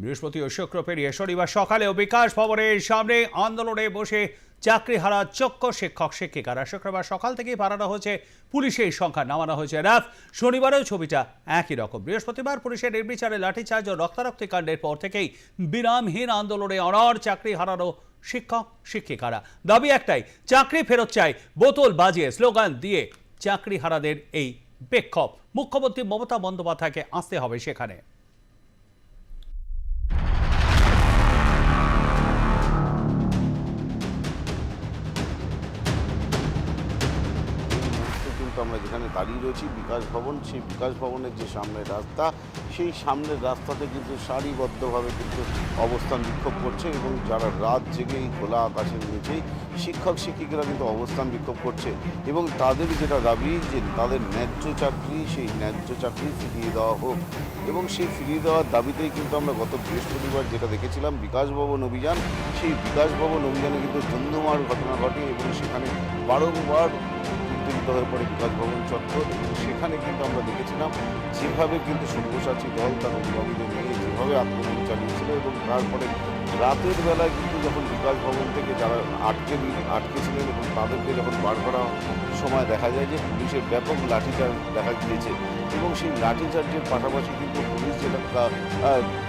বৃহস্পতি ও শুক্র পেরিয়ে শনিবার সকালেও বিকাশ ভবনের সামনে আন্দোলনে বসে চাকরি হারা চক্ষ শিক্ষক, শিক্ষিকারা। শুক্রবার সকাল থেকেই বাড়ানো হয়েছে পুলিশের সংখ্যা, নামানো হয়েছে রাত। শনিবারেও ছবিটা একই রকম। বৃহস্পতিবার পুলিশের নির্বিচারে লাঠিচার্জ ও রক্তারক্তি কাণ্ডের পর থেকেই বিরামহীন আন্দোলনে অনর চাকরি হারানো শিক্ষক, শিক্ষিকারা। দাবি একটাই, চাকরি ফেরত চাই, বোতল বাজিয়ে স্লোগান দিয়ে চাকরি হারাদের এই বিক্ষোভ। মুখ্যমন্ত্রী মমতা বন্দ্যোপাধ্যায়কে আসতে হবে সেখানে। দাঁড়িয়ে রয়েছি, বিকাশ ভবন, সেই বিকাশ ভবনের যে সামনের রাস্তা, সেই সামনের রাস্তাতে কিন্তু সারিবদ্ধভাবে কিন্তু অবস্থান বিক্ষোভ করছে এবং যারা রাত জেগেই খোলা আকাশের নিচেই শিক্ষক, শিক্ষিকারা কিন্তু অবস্থান বিক্ষোভ করছে এবং তাদের যেটা দাবি যে তাদের ন্যায্য চাকরি, সেই ন্যায্য চাকরি ফিরিয়ে দেওয়া হোক এবং সেই ফিরিয়ে দেওয়ার দাবিতেই কিন্তু আমরা গত বৃহস্পতিবার যেটা দেখেছিলাম, বিকাশ ভবন অভিযান, সেই বিকাশ ভবন অভিযানে কিন্তু ধুন্ধুমার ঘটনা ঘটে এবং সেখানে বারংবার উত্তেজিত হয়ে পড়ে বিকাশ ভবন চত্বর এবং সেখানে কিন্তু আমরা দেখেছিলাম যেভাবে কিন্তু সব্যসাচী দল তার অভিভাবীদের নিয়ে যেভাবে আক্রমণ চালিয়েছিল এবং তারপরে রাতের বেলায় কিন্তু যখন বিকাশ ভবন থেকে যারা আটকে আটকে ছিলেন এবং তাদেরকে যখন বার করা সময় দেখা যায় যে পুলিশের ব্যাপক লাঠিচার্জ দেখা গিয়েছে এবং সেই লাঠিচার্জের পাশাপাশি কিন্তু পুলিশ যেটা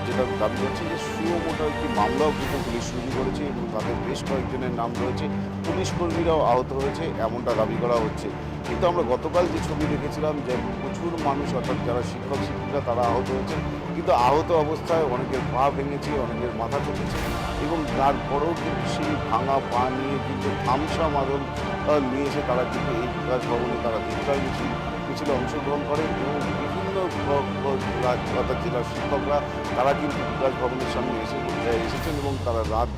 যেটা দাবি করছে যে সুও মোটা একটি মামলাও কিন্তু পুলিশ শুরু করেছে এবং তাদের বেশ কয়েকজনের নাম রয়েছে। পুলিশ কর্মীরাও আহত হয়েছে, এমনটা দাবি করা হচ্ছে। কিন্তু আমরা গতকাল যে ছবি দেখেছিলাম যে প্রচুর মানুষ, অর্থাৎ যারা শিক্ষক, শিক্ষিকা, তারা আহত হয়েছে কিন্তু আহত অবস্থায় অনেকের পা ভেঙেছে, অনেকের মাথা কেটেছে এবং তারপরেও কিন্তু সেই ভাঙা পা নিয়ে কিন্তু থামসা মাদল নিয়ে এসে তারা কিন্তু এই বিকাশ ভবনে তারা দীক্ষায় মিছিল মিছিলে অংশগ্রহণ করে এবং বিভিন্ন অর্থাৎ জেলার শিক্ষকরা তারা কিন্তু বিকাশ ভবনের সামনে এসে এসেছেন এবং তারা রাত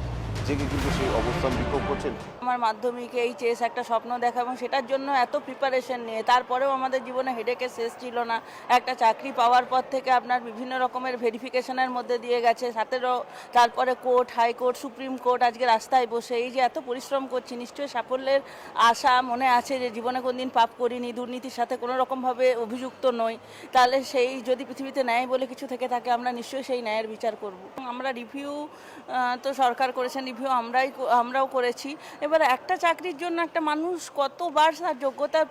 জেগে কিন্তু সেই অবস্থান বিক্ষোভ করছেন। আমার মাধ্যমিকে এই চেস একটা স্বপ্ন দেখা এবং সেটার জন্য এত প্রিপারেশন নিয়ে, তারপরেও আমাদের জীবনে হেডেকে শেষ ছিল না। একটা চাকরি পাওয়ার পর থেকে আপনার বিভিন্ন রকমের ভেরিফিকেশনের মধ্যে দিয়ে গেছে সাথেও তারপরে কোর্ট হাইকোর্ট সুপ্রিম কোর্ট আজকে রাস্তায় বসে এই যে এত পরিশ্রম করছি, নিশ্চয়ই সাফল্যের আশা মনে আছে যে জীবনে কোনদিন পাপ করিনি, দুর্নীতির সাথে কোনো রকমভাবে অভিযুক্ত নই। তাহলে সেই যদি পৃথিবীতে ন্যায় বলে কিছু থেকে থাকে, আমরা নিশ্চয়ই সেই ন্যায়ের বিচার করব। আমরা রিভিউ তো সরকার করেছেন রিভিউ আমরাই আমরাও করেছি। এবার একটা চাকরির জন্য একটা মানুষ কতবার তার যোগ্যতার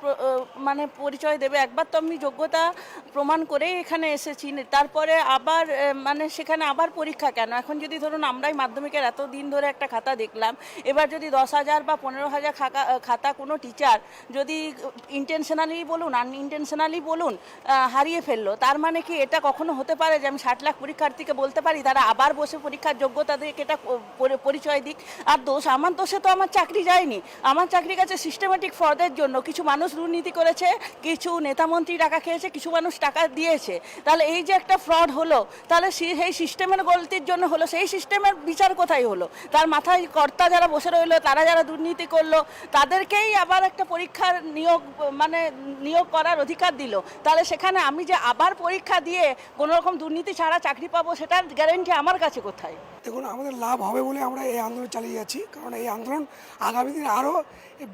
মানে পরিচয় দেবে? একবার তো আমি যোগ্যতা প্রমাণ করেই এখানে এসেছি। তারপরে আবার মানে সেখানে আবার পরীক্ষা কেন? এখন যদি ধরুন আমরাই মাধ্যমিকের এত দিন ধরে একটা খাতা দেখলাম, এবার যদি দশ হাজার বা পনেরো হাজার খাতা কোনো টিচার যদি ইন্টেনশনালি বলুন আনইনটেনশনালি বলুন হারিয়ে ফেলল, তার মানে কি এটা কখনো হতে পারে যে আমি ষাট লাখ পরীক্ষার্থীকে বলতে পারি, তারা আবার বসে পরীক্ষার যোগ্যতা দিয়ে এটা পরিচয় দিক। আর দোষ, আমার দোষে তো আমার চাকরি যায়নি। আমার চাকরি গেছে সিস্টেমেটিক ফ্রডের জন্য। কিছু মানুষ দুর্নীতি করেছে, কিছু নেতামন্ত্রী টাকা খেয়েছে, কিছু মানুষ টাকা দিয়েছে। তাহলে এই যে একটা ফ্রড হলো, তাহলে সেই সিস্টেমের গলতির জন্য হলো, সেই সিস্টেমের বিচার কোথায় হলো? তার মাথায় কর্তা যারা বসে রইল, তারা যারা দুর্নীতি করল, তাদেরকেই আবার একটা পরীক্ষার নিয়োগ মানে নিয়োগ করার অধিকার দিল। তাহলে সেখানে আমি যে আবার পরীক্ষা দিয়ে কোনো রকম দুর্নীতি ছাড়া চাকরি পাবো, সেটার গ্যারেন্টি আমার কাছে কোথায়? দেখুন, আমাদের লাভ হবে বলে আমরা এই আন্দোলন চালিয়ে যাচ্ছি। কারণ এই আন্দোলন আগামী দিনে আরও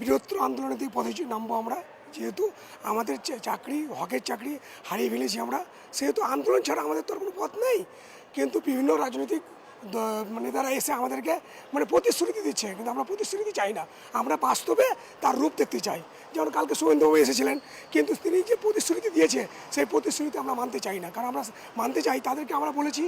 বৃহত্তর আন্দোলনের দিকে পথে নামবো আমরা। যেহেতু আমাদের চাকরি, হকের চাকরি হারিয়ে ফেলেছি আমরা, সেহেতু আন্দোলন ছাড়া আমাদের তো আর কোনো পথ নেই। কিন্তু বিভিন্ন রাজনৈতিক মানে তারা এসে আমাদেরকে মানে প্রতিশ্রুতি দিচ্ছে, কিন্তু আমরা প্রতিশ্রুতি চাই না। আমরা বাস্তবে তার রূপ দেখতে চাই। যেমন কালকে শুভেন্দুবাবু এসেছিলেন, কিন্তু তিনি যে প্রতিশ্রুতি দিয়েছে, সেই প্রতিশ্রুতি আমরা মানতে চাই না। কারণ আমরা মানতে চাই, তাদেরকে আমরা বলেছি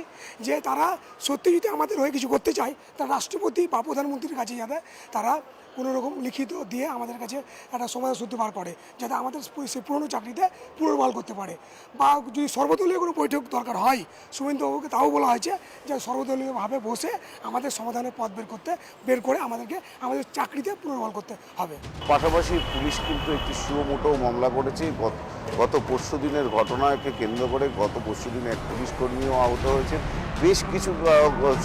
যে তারা সত্যি যদি আমাদের হয়ে কিছু করতে চায়। তারা রাষ্ট্রপতি বা প্রধানমন্ত্রীর কাছে যাবে, তারা কোনো রকম লিখিত দিয়ে আমাদের কাছে একটা সমাধান সূত্র বার করে, যাতে আমাদের সেই পুরনো চাকরিতে পুনর্বহাল করতে পারে। বা যদি সর্বদলীয় কোনো বৈঠক দরকার হয় শুভেন্দুবাবুকে তাও বলা হয়েছে যে সর্বদলীয়ভাবে বসে আমাদের সমাধানের পথ বের করতে, বের করে আমাদেরকে, আমাদের চাকরিতে পুনর্বহাল করতে হবে। পাশাপাশি পুলিশ কিন্তু একটি সুমোটো মামলা করেছে। গত- পরশু দিনের ঘটনাকে কেন্দ্র করে গত পরশু দিনে এক পুলিশ কর্মীও আহত হয়েছেন। বেশ কিছু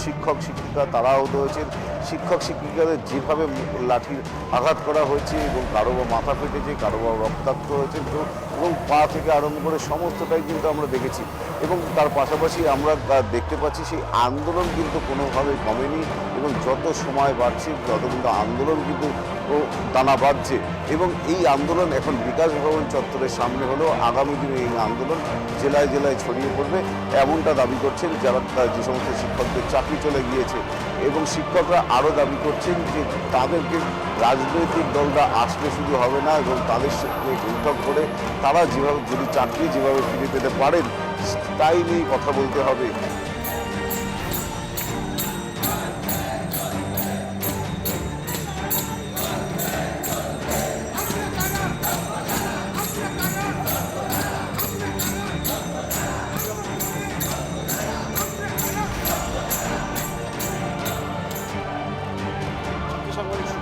শিক্ষক, শিক্ষিকা তারা আহত হয়েছেন। শিক্ষক, শিক্ষিকাদের যেভাবে লাঠির আঘাত করা হয়েছে এবং কারও বা মাথা ফেটেছে, কারও বা রক্তাক্ত হয়েছে, তো এবং পা থেকে আরম্ভ করে সমস্তটাই কিন্তু আমরা দেখেছি। এবং তার পাশাপাশি আমরা দেখতে পাচ্ছি সেই আন্দোলন কিন্তু কোনোভাবে কমেনি এবং যত সময় বাড়ছে, তত কিন্তু আন্দোলন কিন্তু দানা বাঁধছে এবং এই আন্দোলন এখন বিকাশ ভবন চত্বরের সামনে হলেও আগামী দিনে এই আন্দোলন জেলায় জেলায় ছড়িয়ে পড়বে এমনটা দাবি করছেন যারা যে সমস্ত শিক্ষকদের চাকরি চলে গিয়েছে। এবং শিক্ষকরা আরও দাবি করছেন যে তাদেরকে রাজনৈতিক দলরা আসলে শুধু হবে না এবং তাদের সঙ্গে বৈঠক করে তারা যেভাবে যদি চাকরি যেভাবে ফিরে পেতে পারেন তাই নিয়ে কথা বলতে হবে। আচ্ছা, আচ্ছা, আচ্ছা।